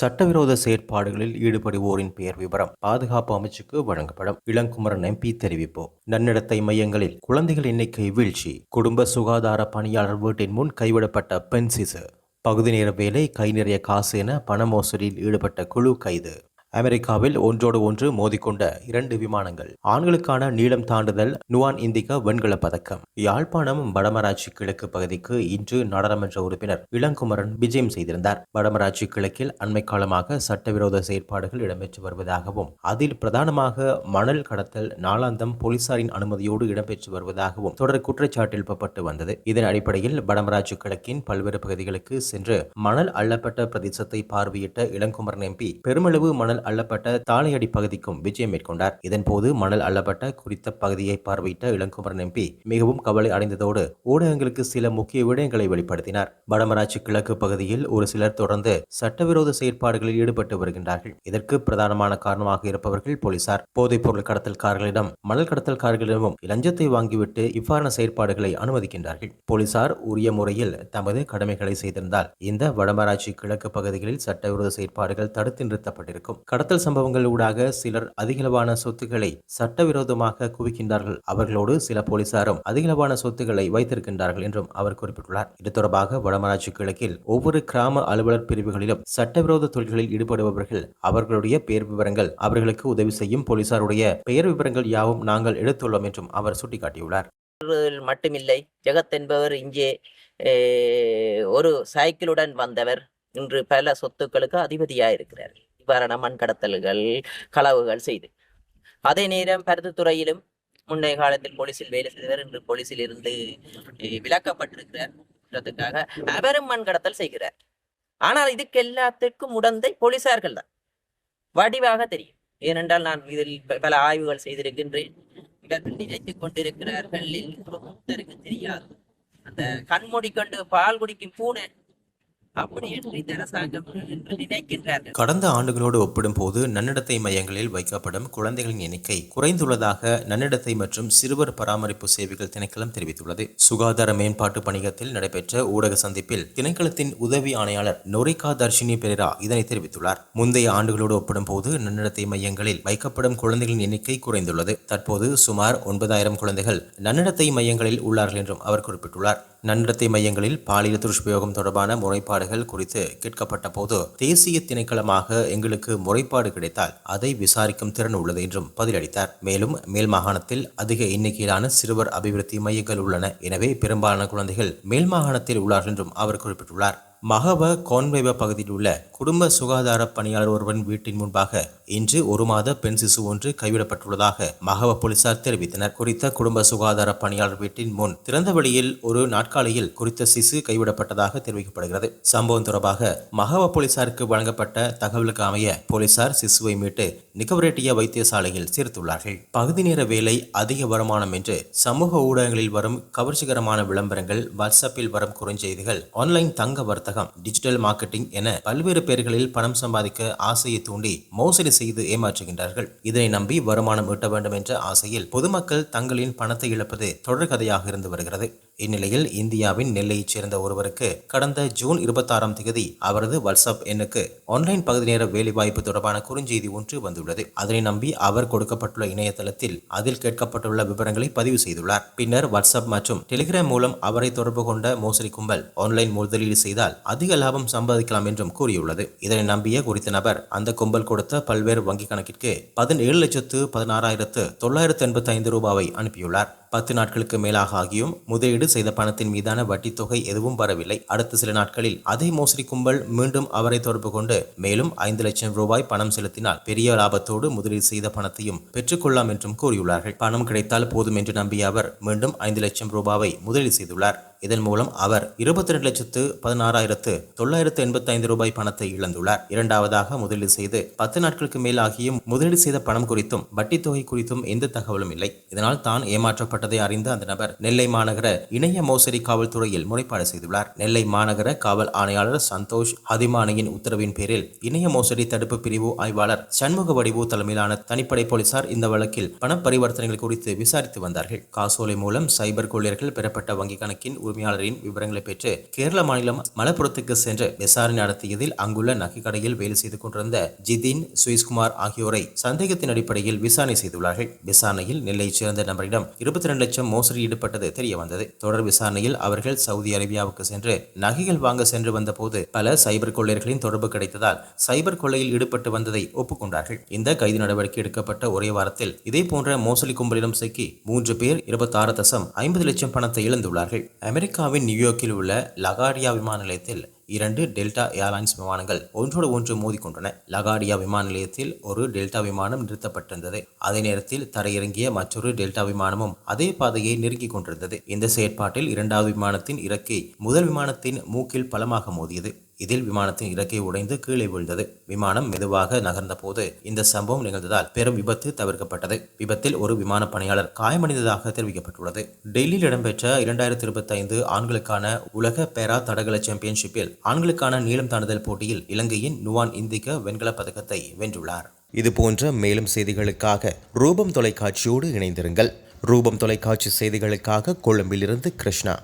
சட்டவிரோத செயற்பாடுகளில் ஈடுபடுவோரின் பெயர் விவரம் பாதுகாப்பு அமைச்சுக்கு வழங்கப்படும். இளங்குமரன் எம்பி தெரிவிப்பு. நன்னடத்தை மையங்களில் குழந்தைகள் எண்ணிக்கை வீழ்ச்சி. குடும்ப சுகாதார பணியாளர் வீட்டின் முன் கைவிடப்பட்ட பெண் சிசு பகுதி நேர வேலை கை நிறைய காசு என பண மோசடியில் ஈடுபட்ட குழு கைது. அமெரிக்காவில் ஒன்றோடு ஒன்று மோதிக்கொண்ட இரண்டு விமானங்கள். ஆண்களுக்கான நீளம் தாண்டுதல் நுவான் இந்திகா வெண்கல பதக்கம். யாழ்ப்பாணம் வடமராட்சி கிழக்கு பகுதிக்கு இன்று நாடாளுமன்ற உறுப்பினர் இளங்குமரன் விஜயம் செய்திருந்தார். வடமராட்சி கிழக்கில் அண்மை காலமாக சட்டவிரோத செயற்பாடுகள் இடம்பெற்று வருவதாகவும் அதில் பிரதானமாக மணல் கடத்தல் நாளாந்தம் போலீசாரின் அனுமதியோடு இடம்பெற்று வருவதாகவும் தொடர் குற்றச்சாட்டு எழுப்பப்பட்டு வந்தது. இதன் அடிப்படையில் வடமராட்சி கிழக்கின் பல்வேறு பகுதிகளுக்கு சென்று மணல் அள்ளப்பட்ட பிரதேசத்தை பார்வையிட்ட இளங்குமரன் எம்பி பெருமளவு மணல் அள்ளப்பட்ட தாளையடி பகுதிக்கும் விஜயம் மேற்கொண்டார். இதன்போது மணல் அள்ளப்பட்ட குறித்த பகுதியை பார்வையிட்ட இளங்குமரன் எம்பி மிகவும் கவலை அடைந்ததோடு ஊடகங்களுக்கு சில முக்கிய விடயங்களை வெளிப்படுத்தினார். வடமராட்சி கிழக்கு பகுதியில் ஒரு சிலர் தொடர்ந்து சட்டவிரோத செயற்பாடுகளில் ஈடுபட்டு வருகின்றார்கள். இதற்கு பிரதானமான காரணமாக இருப்பவர்கள் போலீசார். போதைப் பொருள் கடத்தல்காரர்களிடம் மணல் கடத்தல்காரர்களிடமும் லஞ்சத்தை வாங்கிவிட்டு இவ்வாறான செயற்பாடுகளை அனுமதிக்கின்றார்கள். போலீசார் உரிய முறையில் தமது கடமைகளை செய்திருந்தால் இந்த வடமராட்சி கிழக்கு பகுதிகளில் சட்டவிரோத செயற்பாடுகள் தடுத்து நிறுத்தப்பட்டிருக்கும். கடத்தல் சம்பவங்கள் ஊடாக சிலர் அதிகளவான சொத்துக்களை சட்டவிரோதமாக குவிக்கின்றார்கள். அவர்களோடு சில போலீசாரும் அதிகளவான சொத்துக்களை வைத்திருக்கின்றார்கள் என்றும் அவர் குறிப்பிட்டுள்ளார். இது தொடர்பாக வடமராட்சி கிழக்கில் ஒவ்வொரு கிராம அலுவலர் பிரிவுகளிலும் சட்டவிரோத தொழில்களில் ஈடுபடுபவர்கள் அவர்களுடைய பெயர் விவரங்கள் அவர்களுக்கு உதவி செய்யும் போலீசாருடைய பெயர் விவரங்கள் யாவும் நாங்கள் எடுத்துள்ளோம் என்றும் அவர் சுட்டிக்காட்டியுள்ளார். மட்டுமில்லை. ஜெகத் என்பவர் இங்கே ஒரு சைக்கிளுடன் வந்தவர். இன்று பல சொத்துக்களுக்கு அதிபதியாக இருக்கிறார் இவ்வாறான மண் கடத்தல்கள் களவுகள் செய்து. அதே நேரம் பருத்தித்துறையிலும் முன்னைய காலத்தில் போலீஸில் வேலை செய்தவர் இன்று போலீஸில் இருந்து அஹ், விலக்கப்பட்டிருக்கிறார் குற்றத்துக்காக அவரும் மண் கடத்தல் செய்கிறார். ஆனால் இதுக்கு எல்லாத்துக்கும் உடந்தை போலீசார்கள் தான். வடிவாக தெரியும். ஏனென்றால் நான் இதில் பல ஆய்வுகள் செய்திருக்கின்றேன். இவர்கள் நினைத்துக் கொண்டிருக்கிறார்கள். தெரியாது. அந்த கண்மூடி கொண்டு பால் குடிக்கும் பூனை கடந்த ஆண்டுகளோடு ஒப்பிடும்போது நன்னடத்தை மையங்களில் வைக்கப்படும் குழந்தைகளின் எண்ணிக்கை குறைந்துள்ளதாக நன்னடத்தை மற்றும் சிறுவர் பராமரிப்பு சேவைகள் திணைக்களம் தெரிவித்துள்ளது. சுகாதார மேம்பாட்டு பணியகத்தில் நடைபெற்ற ஊடக சந்திப்பில் திணைக்களத்தின் உதவி ஆணையாளர் நொரிகா தர்ஷினி பெரேரா இதனை தெரிவித்துள்ளார். முந்தைய ஆண்டுகளோடு ஒப்பிடும்போது நன்னடத்தை மையங்களில் வைக்கப்படும் குழந்தைகளின் எண்ணிக்கை குறைந்துள்ளது. தற்போது சுமார் ஒன்பதாயிரம் குழந்தைகள் நன்னடத்தை மையங்களில் உள்ளார்கள் என்றும் அவர் குறிப்பிட்டுள்ளார். நன்னடத்தை மையங்களில் பாலியல் துஷ்பிரயோகம் தொடர்பான முறைப்பாடு முறைப்பாடுகள் குறித்து கேட்கப்பட்ட போது தேசிய திணைக்களமாக எங்களுக்கு முறைப்பாடு கிடைத்தால் அதை விசாரிக்கும் திறன் உள்ளது என்றும் பதிலளித்தார். மேலும் மேல் மாகாணத்தில் அதிக எண்ணிக்கையிலான சிறுவர் அபிவிருத்தி மையங்கள் உள்ளன. எனவே பெரும்பாலான குழந்தைகள் மேல் மாகாணத்தில் உள்ளார்கள் என்றும் அவர் குறிப்பிட்டுள்ளார். மகவ கோன்வேவ பகுதியில் உள்ள குடும்ப சுகாதார பணியாளர் ஒருவன் வீட்டின் முன்பாக இன்று ஒரு மாத பெண் சிசு ஒன்று கைவிடப்பட்டுள்ளதாக மகவ போலீசார் தெரிவித்தனர். குறித்த குடும்ப சுகாதார பணியாளர் வீட்டின் முன் திறந்த வெளியில் ஒரு நாட்காலியில் குறித்த சிசு கைவிடப்பட்டதாக தெரிவிக்கப்படுகிறது. சம்பவம் தொடர்பாக மகவ போலீசாருக்கு வழங்கப்பட்ட தகவலுக்கு அமைய போலீசார் சிசுவை மீட்டு நிகவரேட்டிய வைத்தியசாலையில் சேர்த்துள்ளார்கள். பகுதி நேர வேலை அதிக வருமானம் என்று சமூக ஊடகங்களில் வரும் கவர்ச்சிகரமான விளம்பரங்கள் வாட்ஸ்அப்பில் வரும் குறுஞ்செய்திகள் ஆன்லைன் தங்க வர்த்தகம் டிஜிட்டல் மார்க்கெட்டிங் என பல்வேறு பெயர்களில் பணம் சம்பாதிக்க ஆசையை தூண்டி மோசடி செய்து ஏமாற்றுகின்றார்கள். இதனை நம்பி வருமானம் ஈட்ட வேண்டும் என்ற ஆசையில் பொதுமக்கள் தங்களின் பணத்தை இழப்பது தொடர்கதையாக இருந்து வருகிறது. இந்நிலையில் இந்தியாவின் நெல்லையைச் சேர்ந்த ஒருவருக்கு கடந்த ஜூன் இருபத்தாறாம் தேதி அவரது வாட்ஸ்அப் எண்ணுக்கு ஆன்லைன் பகுதி நேர வேலைவாய்ப்பு தொடர்பான குறுஞ்செய்தி ஒன்று வந்துள்ளது. அதனை நம்பி அவர் கொடுக்கப்பட்டுள்ள இணையதளத்தில் அதில் கேட்கப்பட்டுள்ள விவரங்களை பதிவு செய்துள்ளார். பின்னர் வாட்ஸ்அப் மற்றும் டெலிகிராம் மூலம் அவரை தொடர்பு கொண்ட மோசடி கும்பல் ஆன்லைன் முதலீடு செய்தால் அதிக லாபம் சம்பாதிக்கலாம் என்றும் கூறியுள்ளது. இதனை நம்பிய குறித்த நபர் அந்த கும்பல் கொடுத்த பல்வேறு வங்கிக் கணக்கிற்கு பதினேழு லட்சத்து பதினாறாயிரத்து தொள்ளாயிரத்து எண்பத்தி ஐந்து ரூபாவை அனுப்பியுள்ளார். பத்து நாட்களுக்கு மேலாக ஆகியும் முதலீடு செய்த பணத்தின் மீதான வட்டித் தொகை எதுவும் வரவில்லை. அடுத்த சில நாட்களில் அதே மோசடி கும்பல் மீண்டும் அவரை தொடர்பு கொண்டு மேலும் ஐந்து லட்சம் ரூபாய் பணம் செலுத்தினால் பெரிய லாபத்தோடு முதலீடு செய்த பணத்தையும் பெற்றுக்கொள்ளலாம் என்றும் கூறியுள்ளார்கள். பணம் கிடைத்தால் போதும் என்று நம்பிய அவர் மீண்டும் ஐந்து லட்சம் ரூபாவை முதலீடு செய்துள்ளார். இதன் மூலம் அவர் இருபத்தி ரெண்டு லட்சத்து பதினாறாயிரத்து தொள்ளாயிரத்து எண்பத்தி ஐந்து ரூபாய் பணத்தை இழந்துள்ளார். இரண்டாவதாக முதலீடு செய்து பத்து நாட்களுக்கு மேலாகியும் முதலீடு செய்த பணம் குறித்தும் வட்டி தொகை குறித்தும் எந்த தகவலும் இல்லை. இதனால் தான் ஏமாற்றப்பட்டதை அறிந்த அந்த நபர் நெல்லை மாநகர இணைய மோசடி காவல்துறையில் முறைப்பாடு செய்துள்ளார். நெல்லை மாநகர காவல் ஆணையாளர் சந்தோஷ் ஹதிமானியின் உத்தரவின் பேரில் இணைய மோசடி தடுப்பு பிரிவு ஆய்வாளர் சண்முக வடிவு தலைமையிலான தனிப்படை போலீசார் இந்த வழக்கில் பண பரிவர்த்தனைகள் குறித்து விசாரித்து வந்தார்கள். காசோலை மூலம் சைபர் கொள்ளையர்கள் பெறப்பட்ட வங்கிக் கணக்கின் உரிமையாளரின் விவரங்களை பெற்று கேரள மாநிலம் மலப்புரத்துக்கு சென்று விசாரணை நடத்தியதில் அங்குள்ள நகைக்கடையில் வேலை செய்து கொண்டிருந்த ஜிதின் சுயஸ்குமார் ஆகியோரை சந்தேகத்தின் அடிப்படையில் விசாரணை செய்துள்ளார்கள். விசாரணையில் நெல்லையைச் சேர்ந்த நபரிடம் இருபத்தி ரெண்டு லட்சம் மோசடி ஈடுபட்டது தெரிய வந்தது தொடர் விசாரணையில் அவர்கள் சவுதி அரேபியாவுக்கு சென்று நகைகள் வாங்க சென்று வந்தபோது பல சைபர் கொள்ளையர்களின் தொடர்பு கிடைத்ததால் சைபர் கொள்ளையில் ஈடுபட்டு வந்ததை ஒப்புக்கொண்டார்கள். இந்த கைது நடவடிக்கை எடுக்கப்பட்ட ஒரே வாரத்தில் இதே போன்ற மோசடி கும்பலிடம் சிக்கி மூன்று பேர் இருபத்தாறு தசம் ஐம்பது லட்சம் பணத்தை இழந்துள்ளார்கள். அமெரிக்காவின் நியூயார்க்கில் உள்ள லகாடியா விமான நிலையத்தில் இரண்டு டெல்டா ஏர்லைன்ஸ் விமானங்கள் ஒன்றோடு ஒன்று மோதிக்கொண்டன. லகாடியா விமான நிலையத்தில் ஒரு டெல்டா விமானம் நிறுத்தப்பட்டிருந்தது. அதே நேரத்தில் தரையிறங்கிய மற்றொரு டெல்டா விமானமும் அதே பாதையை நெருங்கிக் கொண்டிருந்தது. இந்த செயற்பாட்டில் இரண்டாவது விமானத்தின் இறக்கை முதல் விமானத்தின் மூக்கில் பலமாக மோதியது. இதில் விமானத்தின் இறக்கை உடைந்து கீழே விழுந்தது. விமானம் மெதுவாக நகர்ந்த போது இந்த சம்பவம் நிகழ்ந்ததால் பெரும் விபத்து தவிர்க்கப்பட்டது. விபத்தில் ஒரு விமான பணியாளர் காயமடைந்ததாக தெரிவிக்கப்பட்டுள்ளது. டெல்லியில் இடம்பெற்ற இரண்டாயிரத்தி இருபத்தி ஐந்து ஆண்களுக்கான உலக பேரா தடகள சாம்பியன்ஷிப்பில் ஆண்களுக்கான நீளம் தாண்டுதல் போட்டியில் இலங்கையின் நுவான் இந்திக வெண்கலப் பதக்கத்தை வென்றுள்ளார். இது போன்ற மேலும் செய்திகளுக்காக ரூபம் தொலைக்காட்சியோடு இணைந்திருங்கள். ரூபம் தொலைக்காட்சி செய்திகளுக்காக கொழும்பிலிருந்து கிருஷ்ணா.